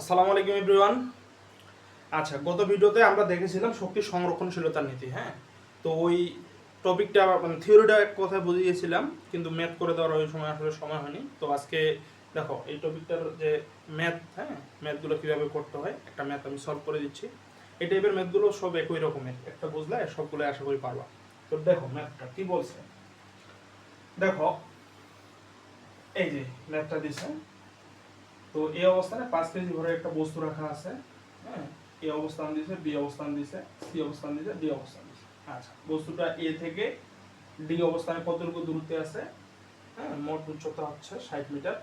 আসসালামু আলাইকুম এভরিওয়ান আচ্ছা গত ভিডিওতে আমরা দেখেছিলাম শক্তি সংরক্ষণশীলতার নীতি হ্যাঁ? তো ওই টপিকটা মানে থিওরিটা এক কথায় বুঝিয়েছিলাম, কিন্তু ম্যাথ করে দেওয়ার ওই সময় আসলে সময় হয়নি। তো আজকে দেখো, এই টপিকটার যে ম্যাথ হ্যাঁ? ম্যাথগুলো কীভাবে করতে হয়, একটা ম্যাথ আমি সলভ করে দিচ্ছি। এই টাইপের ম্যাথগুলো সব একই রকমের, একটা বুঝলে সবগুলো আশা করি পারবা। তো দেখো ম্যাথটা কি বলছে? দেখো, এই যে ম্যাথটা দিছে তো এই অবস্থানে পাঁচ কেজি ভরে একটা বস্তু রাখা আছে হ্যাঁ? এ অবস্থান দিছে, বি অবস্থান দিছে, সি অবস্থান দিছে, ডি অবস্থান দিছে। আচ্ছা বস্তুটা এ থেকে ডি অবস্থানে কতটুকু দূরত্বে আছে? হ্যাঁ মোট উচ্চতা হচ্ছে ষাট মিটার।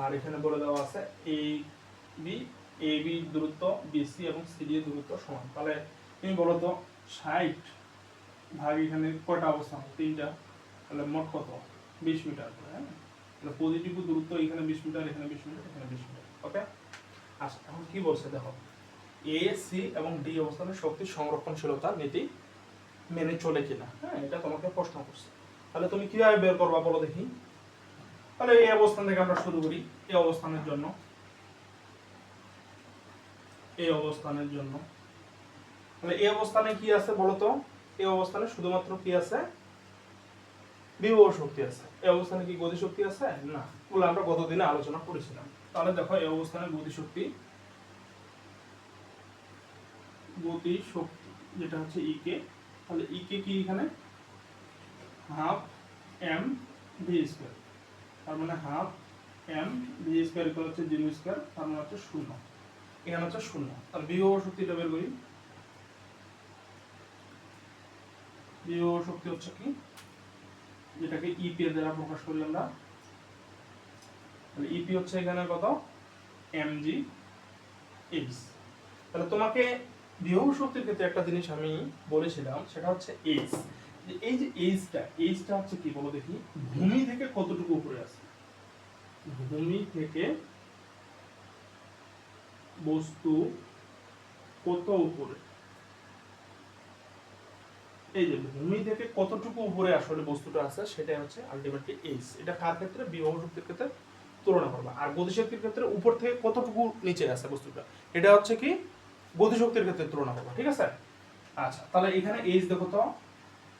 আর এখানে বলে দেওয়া আছে এ বি এ বি দূরত্ব বিসি এবং সিডি এর দূরত্ব সমান। তাহলে তুমি বলো তো, ষাট ভাগ এখানে কয়টা অবস্থান? তিনটা। তাহলে মোট কত? বিশ মিটার হ্যাঁ? তাহলে পজিটিভ দূরত্ব এখানে বিশ মিটার, এখানে বিশ মিটার, এখানে বিশ মিটার। ওকে আচ্ছা এখন কি বলছে দেখো? এ সি এবং ডি অবস্থানের শক্তি সংরক্ষণশীলতা নীতি মেনে চলে কিনা? হ্যাঁ এটা তোমাকে প্রশ্ন করছে। তাহলে তুমি কীভাবে বের করবা বলো দেখি? তাহলে এই অবস্থান থেকে আমরা শুরু করি, এই অবস্থানের জন্য। এই অবস্থানের জন্য। তাহলে এই অবস্থানে কি আছে বলো তো? এই অবস্থানে শুধুমাত্র কি আছে? বিভব শক্তি আছে। এই অবস্থানে কি গতি শক্তি আছে? না। বলে আমরা গতদিনে আলোচনা করেছিলাম। তাহলে দেখো, এই অবস্থানে গতি শক্তি গতি শক্তি, যেটা হচ্ছে ই কে তাহলে ই কে কি এখানে? হাফ এম ভি স্কোয়ার তার মানে half M V square equal হচ্ছে জিরো স্কোয়ার তার মানে হচ্ছে শূন্য। এখানে হচ্ছে শূন্য। তাহলে বিভব শক্তিটা বের করি। বিভব শক্তি হচ্ছে কি? যেটাকে ইপি এর দ্বারা প্রকাশ করি আমরা তাহলে ইপি হচ্ছে এখানে কত? এমজি এইচ তাহলে তোমাকে বিভব শক্তির ক্ষেত্রে একটা জিনিস আমি বলেছিলাম, সেটা হচ্ছে এইচ এই যে এইচটা এইচটা হচ্ছে কি বলো দেখি? ভূমি থেকে কতটুকু উপরে আছে? ভূমি থেকে বস্তু কত উপরে? এই যে ভূমি থেকে কতটুকু উপরে আসলে বস্তুটা আছে, সেটাই হচ্ছে আলটিমেটলি এইচ। এটা কার ক্ষেত্রে? বিভব শক্তির ক্ষেত্রে তুলনা করবা। আর গতিশক্তির ক্ষেত্রে উপর থেকে কতটুকু নিচে আছে বস্তুটা? এটা হচ্ছে কি? গতিশক্তির ক্ষেত্রে তুলনা করবা, ঠিক আছে? আচ্ছা তাহলে এখানে এইচ দেখো তো,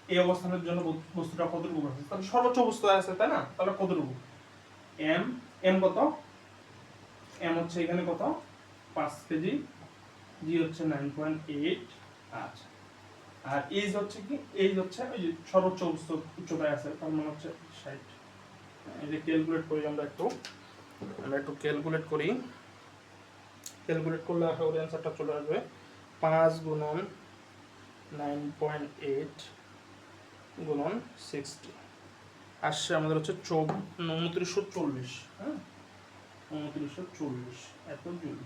এই অবস্থানের জন্য বস্তু- বস্তুটা কতটুকু আছে তাহলে সর্বোচ্চ বস্তু আছে, তাই না? তাহলে কতটুকু? এম এম কত? এম হচ্ছে এখানে কত? পাঁচ কেজি, জি হচ্ছে নাইন পয়েন্ট এইট। আচ্ছা। আর এইজ হচ্ছে কি? এইজ হচ্ছে ওই যে সর্বোচ্চ উচ্চ, উচ্চতায় আছে, তার মানে হচ্ছে ষাট। এই যে ক্যালকুলেট করি আমরা একটু। আমরা একটু ক্যালকুলেট করি। ক্যালকুলেট করলে আশা করি অ্যান্সারটা চলে আসবে। পাঁচ গুণন নাইন পয়েন্ট এইট গুণন সিক্সটি আসছে আমাদের হচ্ছে চব উনত্রিশশো চল্লিশ হ্যাঁ? উনত্রিশশো চল্লিশ, এত জুল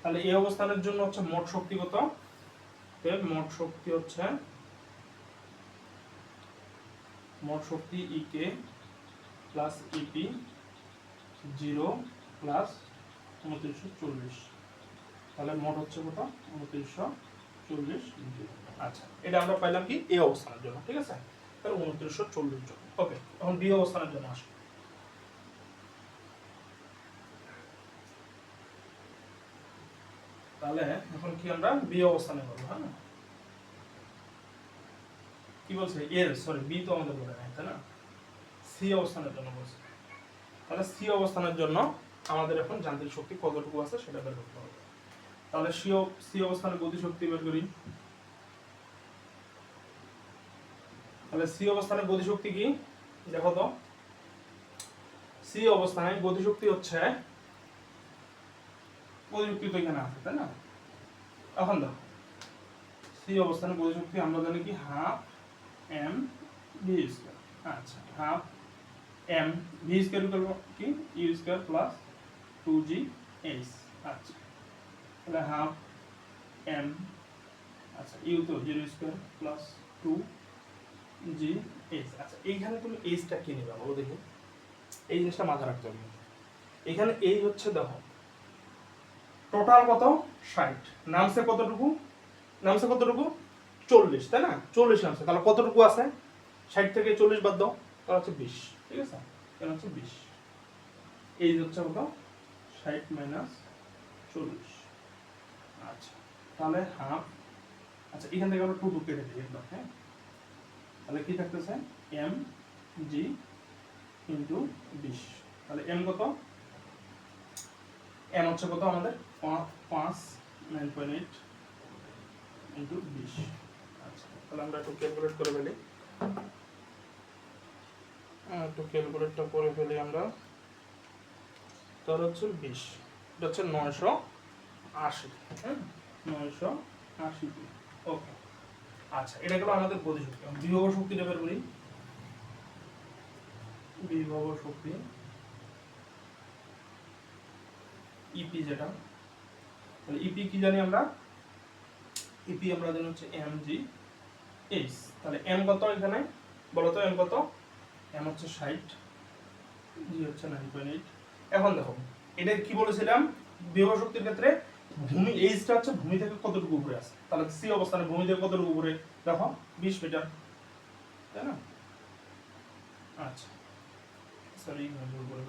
তাহলে এই অবস্থানের জন্য হচ্ছে মোট শক্তি কত? মোট শক্তি হচ্ছে, মোট শক্তি EK plus EP zero plus উনত্রিশশো চল্লিশ। তাহলে মোট হচ্ছে কত? উনত্রিশশো চল্লিশ আচ্ছা এটা আমরা পাইলাম কি? এই অবস্থানের জন্য, ঠিক আছে? তাহলে উনত্রিশশো চল্লিশ জন। ওকে এখন বি অবস্থানের জন্য আসো। তাহলে এখন কি আমরা বি অবস্থানে করব হ্যাঁ? কি বলছে? এর সরি বি তো আমাদের বলে নাই, তাই না? সি অবস্থানের জন্য বলছে। তাহলে সি অবস্থানের জন্য আমাদের এখন যান্ত্রিক শক্তি কতটুকু আছে সেটা বের করতে হবে। তাহলে সি সি অবস্থানে গতি শক্তি বের করি। তাহলে সি অবস্থানে গতি শক্তি কি? দেখো তো। সি অবস্থানে গতি শক্তি হচ্ছে গতিশক্তি তো এখানে আছে, তাই না? এখন দেখো সি অবস্থানে প্রযুক্তি আমরা জানি কি? হাফ এম ভি স্কোয়ার আচ্ছা হাফ এম ভি স্কোয়ার করব কি? U square plus two G H আচ্ছা তাহলে হাফ এম আচ্ছা ইউ তো zero square plus two G H আচ্ছা এইখানে তুমি এইচটা কিনে নেবে দেখি। এই জিনিসটা মাথায় রাখতে হবে। এখানে এই হচ্ছে, দেখো টোটাল কত? ষাট। নামছে কতটুকু? নামছে কতটুকু? চল্লিশ, তাই না? চল্লিশ নামছে। তাহলে কতটুকু আছে? ষাট থেকে চল্লিশ বাদ দাও। তাহলে হচ্ছে বিশ, ঠিক আছে? তাহলে হচ্ছে বিশ। এই হচ্ছে কত? ষাট মাইনাস চল্লিশ। আচ্ছা তাহলে হাফ আচ্ছা এখান থেকে আমরা টু টু কেটে দিই একদম হ্যাঁ? তাহলে কি থাকতেছে? এম জি ইন্টু বিশ। তাহলে এম কত? এম হচ্ছে কত আমাদের? পাঁচ নাইন পয়েন্ট এইট ইন্টু বিশ। আচ্ছা তাহলে আমরা একটু ক্যালকুলেট করে ফেলি। আহ, একটু ক্যালকুলেটটা করে ফেলি আমরা। তাহলে হচ্ছে বিশ। এটা হচ্ছে নয়শো আশি। হ্যাঁ? নয়শো আশি। ওকে আচ্ছা এটা গেলো আমাদের গতিশক্তি বিভব শক্তিটা বের করি। বিভব শক্তি। ইপি যেটা। তাহলে ইপি কি জানি আমরা? ইপি আমরা জানি হচ্ছে এম জি এইচ তাহলে এম কত এখানে? বলো তো এম কত? এম হচ্ছে ষাট জি হচ্ছে নাইন পয়েন্ট এইট এখন দেখো, এটা কি বলেছিলাম? বিভব শক্তির ক্ষেত্রে ভূমি এইচটা হচ্ছে ভূমি থেকে কতটুকু উপরে আছে? তাহলে সি অবস্থানে ভূমি থেকে কতটুকু উপরে? দেখো, বিশ মিটার। তাই না? আচ্ছা সরি ভুল করে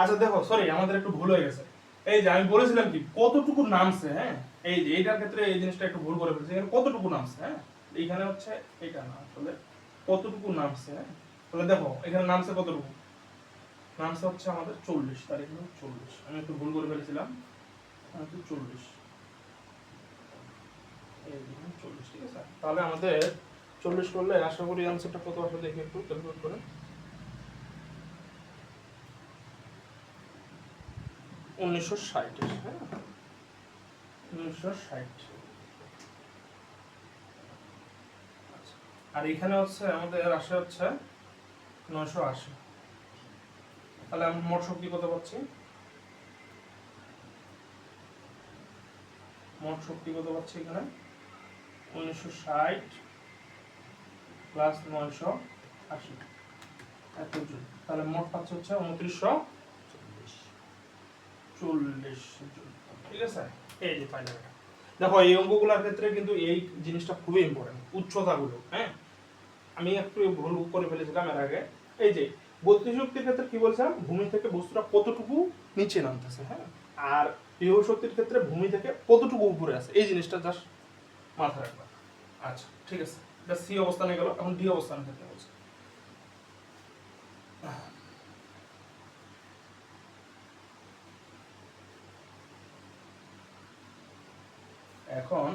আচ্ছা দেখো সরি আমাদের একটু ভুল হয়ে গেছে। এই যে আমি বলেছিলাম কি, কতটুকু নামছে হ্যাঁ? এই যে এইটার ক্ষেত্রে এই জিনিসটা একটু ভুল করে ফেলছি। কতটুকু নামছে হ্যাঁ? এইখানে হচ্ছে এটা না আসলে কতটুকু নামছে হ্যাঁ? তাহলে দেখো, এখানে নামছে কতটুকু? নামছে হচ্ছে আমাদের চল্লিশ তার এখানে চল্লিশ। আমি একটু ভুল করে ফেলেছিলাম। চল্লিশ। চল্লিশ, ঠিক আছে? তাহলে আমাদের চল্লিশ করলে, আশা করি আনসারটা কত আসবে দেখি একটু ক্যালকুলেট করে। উনিশশো ষাট হ্যাঁ? উনিশশো ষাট। আচ্ছা। আর এখানে হচ্ছে আমাদের আসে হচ্ছে নয়শো আশি। তাহলে আমি মোট শক্তি কত পাচ্ছি? মোট শক্তি কত পাচ্ছি এখানে? উনিশশো ষাট প্লাস নয়শো আশি। এত তাহলে মোট পাচ্ছে হচ্ছে উনত্রিশশো চল্লিশ ঠিক আছে? এই যে এটা। দেখো, এই অঙ্কগুলোর ক্ষেত্রে কিন্তু এই জিনিসটা খুবই ইম্পর্টেন্ট উচ্চতাগুলো হ্যাঁ? আমি একটু ভুল করে ফেলেছিলাম এর আগে। এই যে গতিশক্তির ক্ষেত্রে কি বলছিলাম? ভূমি থেকে বস্তুটা কতটুকু নিচে নামতেছে হ্যাঁ? আর বিভব শক্তির ক্ষেত্রে ভূমি থেকে কতটুকু উপরে আছে? এই জিনিসটা জাস্ট মাথায় রাখবা। আচ্ছা ঠিক আছে। এটা সি অবস্থানে গেল, এখন ডি অবস্থানের ক্ষেত্রে বলছি। এখন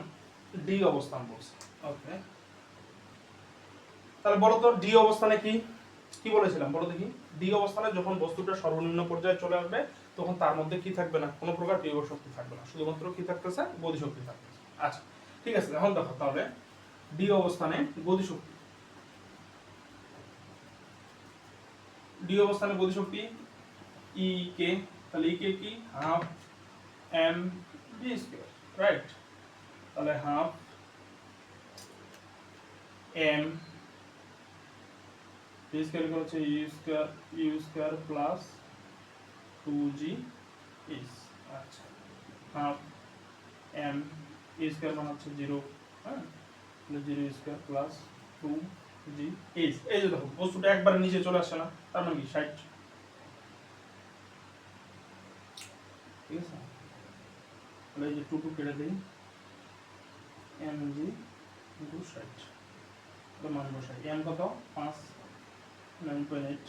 ডি অবস্থান বলছে। ওকে। তাহলে বলো তো ডি অবস্থানে কি? কি বলেছিলাম? বলো দেখি। ডি অবস্থানে যখন বস্তুটা সর্বনিম্ন পর্যায়ে চলে আসবে তখন তার মধ্যে কি থাকবে না? কোনো প্রকার বিভব শক্তি থাকবে না। শুধুমাত্র কি থাকতেছে? গতি শক্তি থাকতেছে। আচ্ছা ঠিক আছে এখন দেখো তাহলে ডি অবস্থানে গতি শক্তি ডি অবস্থানে গতি শক্তি ই কে তাহলে ই কে কি? Half M B square right তাহলে half M B square equal হচ্ছে U square U square plus two G is আচ্ছা হাফ এম ই স্কয়ার মানে হচ্ছে জিরো হ্যাঁ? Zero square plus two G H এই যে দেখো, বস্তুটা একবারে নিচে চলে আসছে না, তার মানে কি, ষাট। ঠিক আছে? তাহলে এই যে টু টু কেটে দিই। এম জি ষাট। এটা মান বসাই। এম কত? পাঁচ। নাইন পয়েন্ট এইট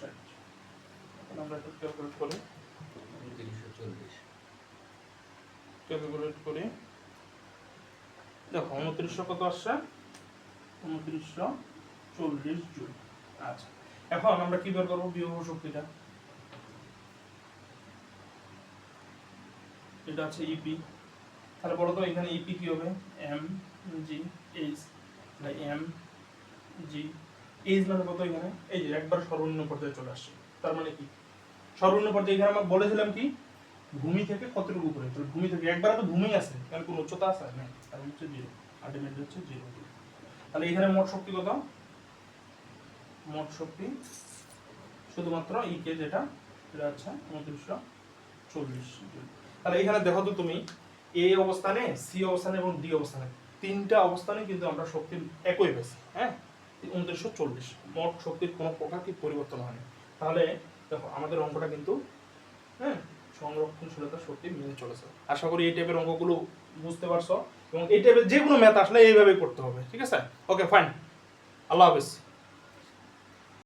ষাট। আমরা একটু ক্যালকুলেট করি। উনত্রিশশো চল্লিশ। ক্যালকুলেট করি। দেখো উনত্রিশশো কত আসছে? উনত্রিশশো চল্লিশ জুল। আচ্ছা। এখন আমরা কি বের করব? বিভব শক্তিটা। এটা আছে ইপি তাহলে বলো তো, এখানে ইপি কি হবে? M G H M G H মানে কত এখানে? এই যে একবার সর্বনিম্ন পর্যায়ে চলে আসছে। তার মানে কি? সর্বনিম্ন পর্যায়ে এখানে আমরা বলেছিলাম কি? ভূমি থেকে কতটুকু উপরে? তাহলে ভূমি থেকে একবারে তো ভূমি আছে। কারণ কোনো উচ্চতা আছে? না কারণ হচ্ছে জিরো আলটিমেটলি হচ্ছে জিরো তাহলে এখানে মোট শক্তি কত? মোট শক্তি শুধুমাত্র ইকে যেটা এটা হচ্ছে উনত্রিশশো চল্লিশ তাহলে এখানে দেখো তো তুমি এ অবস্থানে সি অবস্থানে এবং ডি অবস্থানে। তিনটা অবস্থানে কিন্তু আমরা শক্তি একই পেয়েছি হ্যাঁ? উনত্রিশশো চল্লিশ। মোট শক্তির কোনো প্রকার কি পরিবর্তন হয়নি। তাহলে দেখো, আমাদের অঙ্কটা কিন্তু হ্যাঁ সংরক্ষণশীলতা শক্তি মেনে চলেছে। আশা করি এই টাইপের অঙ্কগুলো বুঝতে পারছ। এবং এই টাইপের যে কোনো ম্যাথ আসলে এইভাবেই করতে হবে, ঠিক আছে? ওকে ফাইন আল্লাহ হাফেজ।